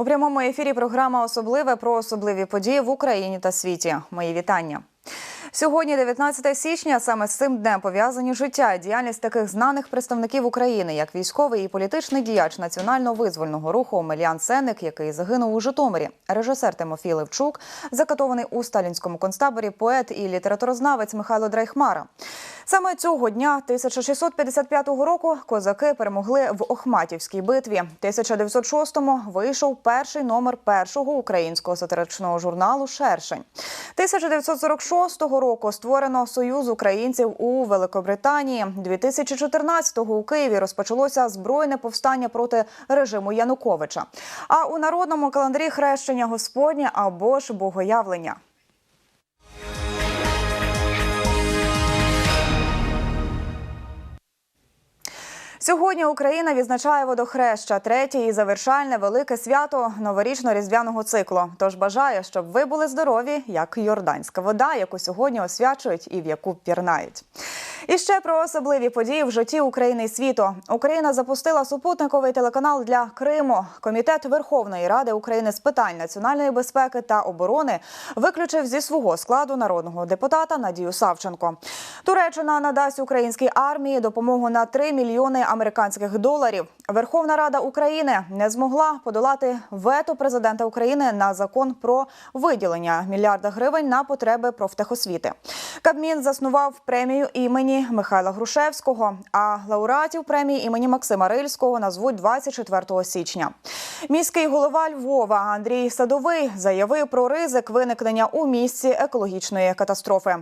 У прямому ефірі програма Особливе про особливі події в Україні та світі. Мої вітання. Сьогодні, 19 січня, саме з цим днем пов'язані життя і діяльність таких знаних представників України, як військовий і політичний діяч національно визвольного руху Омелян Сенник, який загинув у Житомирі, режисер Тимофій Левчук, закатований у сталінському концтаборі поет і літературознавець Михайло Драйхмара. Саме цього дня 1655 року козаки перемогли в Охматівській битві. 1906-му вийшов перший номер першого українського сатиричного журналу Шершень. 1946 року створено Союз українців у Великобританії. 2014-го у Києві розпочалося збройне повстання проти режиму Януковича. А у народному календарі хрещення Господнє або ж богоявлення. Сьогодні Україна відзначає водохреща, третє і завершальне велике свято новорічно-різдвяного циклу. Тож бажаю, щоб ви були здорові, як йорданська вода, яку сьогодні освячують і в яку пірнають. І ще про особливі події в житті України і світу. Україна запустила супутниковий телеканал для Криму. Комітет Верховної Ради України з питань національної безпеки та оборони виключив зі свого складу народного депутата Надію Савченко. Туреччина надасть українській армії допомогу на 3 мільйони американських доларів. Верховна Рада України не змогла подолати вето президента України на закон про виділення мільярда гривень на потреби профтехосвіти. Кабмін заснував премію імені Михайла Грушевського, а лауреатів премії імені Максима Рильського назвуть 24 січня. Міський голова Львова Андрій Садовий заявив про ризик виникнення у місці екологічної катастрофи.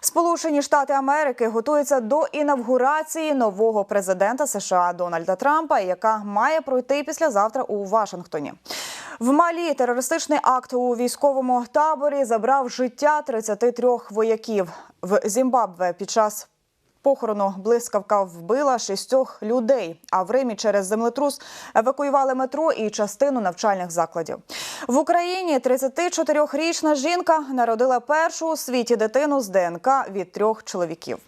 Сполучені Штати Америки готуються до інавгурації нового президента США Дональда Трампа, яка має пройти післязавтра у Вашингтоні. В Малі терористичний акт у військовому таборі забрав життя 33 вояків. В Зімбабве під час похорону блискавка вбила шістьох людей. А в Римі через землетрус евакуювали метро і частину навчальних закладів. В Україні 34-річна жінка народила першу у світі дитину з ДНК від трьох чоловіків.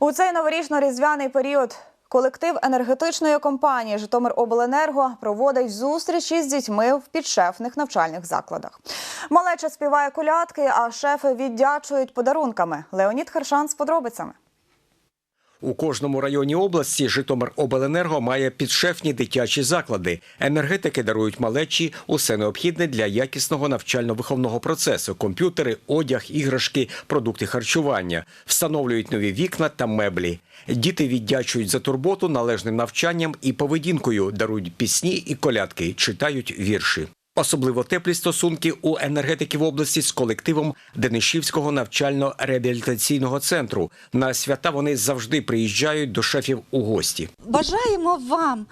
У цей новорічно-різдвяний період колектив енергетичної компанії Житомиробленерго проводить зустрічі з дітьми в підшефних навчальних закладах. Малеча співає колядки, а шефи віддячують подарунками. Леонід Харшан з подробицями. У кожному районі області Житомиробленерго має підшефні дитячі заклади. Енергетики дарують малечі усе необхідне для якісного навчально-виховного процесу: комп'ютери, одяг, іграшки, продукти харчування, встановлюють нові вікна та меблі. Діти віддячують за турботу належним навчанням і поведінкою, дарують пісні і колядки, читають вірші. Особливо теплі стосунки у енергетиків області з колективом Денишівського навчально-реабілітаційного центру. На свята вони завжди приїжджають до шефів у гості. Бажаємо вам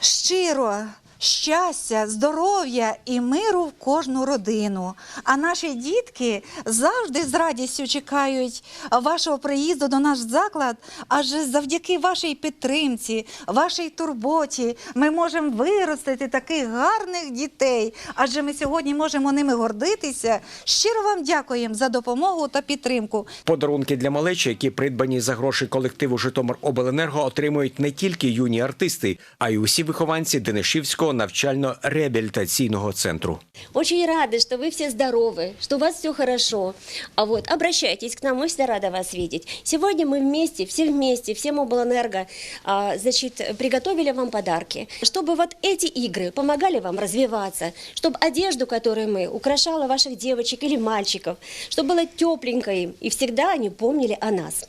щиро щастя, здоров'я і миру в кожну родину. А наші дітки завжди з радістю чекають вашого приїзду до наш заклад, адже завдяки вашій підтримці, вашій турботі ми можемо виростити таких гарних дітей. Адже ми сьогодні можемо ними гордитися. Щиро вам дякуємо за допомогу та підтримку. Подарунки для малечі, які придбані за гроші колективу Житомиробленерго, отримують не тільки юні артисти, а й усі вихованці Денишівського навчально-реабілітаційного центру. Очень рады, что вы все здоровы, что у вас все хорошо. А вот обращайтесь к нам, мы всегда рады вас видеть. Сегодня мы вместе, все вместе, всем облэнерго, а, значит, приготовили вам подарки, чтобы вот эти игры помогали вам развиваться, чтобы одежду, которую мы, украшала ваших девочек или мальчиков, чтобы было тепленько им, и всегда они помнили о нас.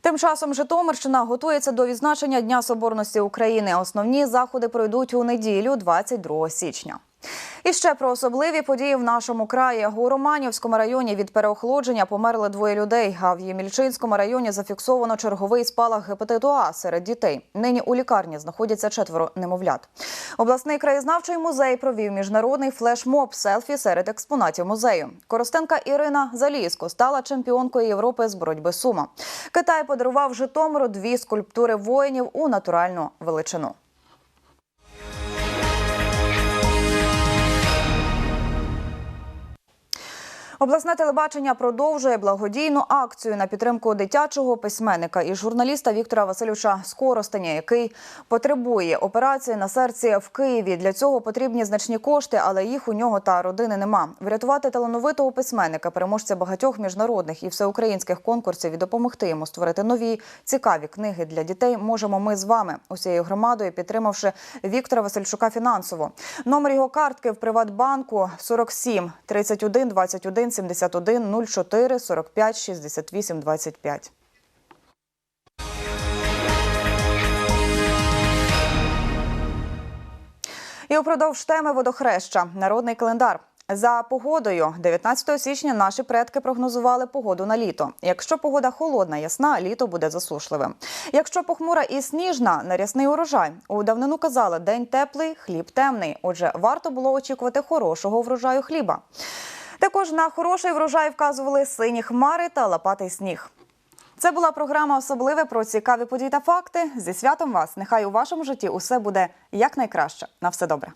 Тим часом Житомирщина готується до відзначення Дня Соборності України. Основні заходи пройдуть у неділю, 22 січня. І ще про особливі події в нашому краї. У Романівському районі від переохолодження померли двоє людей. А в Ємільчинському районі зафіксовано черговий спалах гепатиту А серед дітей. Нині у лікарні знаходяться четверо немовлят. Обласний краєзнавчий музей провів міжнародний флешмоб селфі серед експонатів музею. Коростенка Ірина Залізко стала чемпіонкою Європи з боротьби сума. Китай подарував Житомиру дві скульптури воїнів у натуральну величину. Обласне телебачення продовжує благодійну акцію на підтримку дитячого письменника і журналіста Віктора Васильовича Скоростеня, який потребує операції на серці в Києві. Для цього потрібні значні кошти, але їх у нього та родини нема. Врятувати талановитого письменника, переможця багатьох міжнародних і всеукраїнських конкурсів і допомогти йому створити нові цікаві книги для дітей. Можемо ми з вами усією громадою, підтримавши Віктора Васильчука фінансово. Номер його картки в Приватбанку 47 31 21 71 04 45 68 25. І упродовж теми водохреща народний календар. За погодою 19 січня наші предки прогнозували погоду на літо. Якщо погода холодна, ясна, літо буде засушливим. Якщо похмура і сніжна, нарясний урожай. У давнину казали, день теплий, хліб темний. Отже, варто було очікувати хорошого врожаю хліба. Також на хороший врожай вказували сині хмари та лопатий сніг. Це була програма особливе про цікаві події та факти. Зі святом вас! Нехай у вашому житті усе буде якнайкраще. На все добре.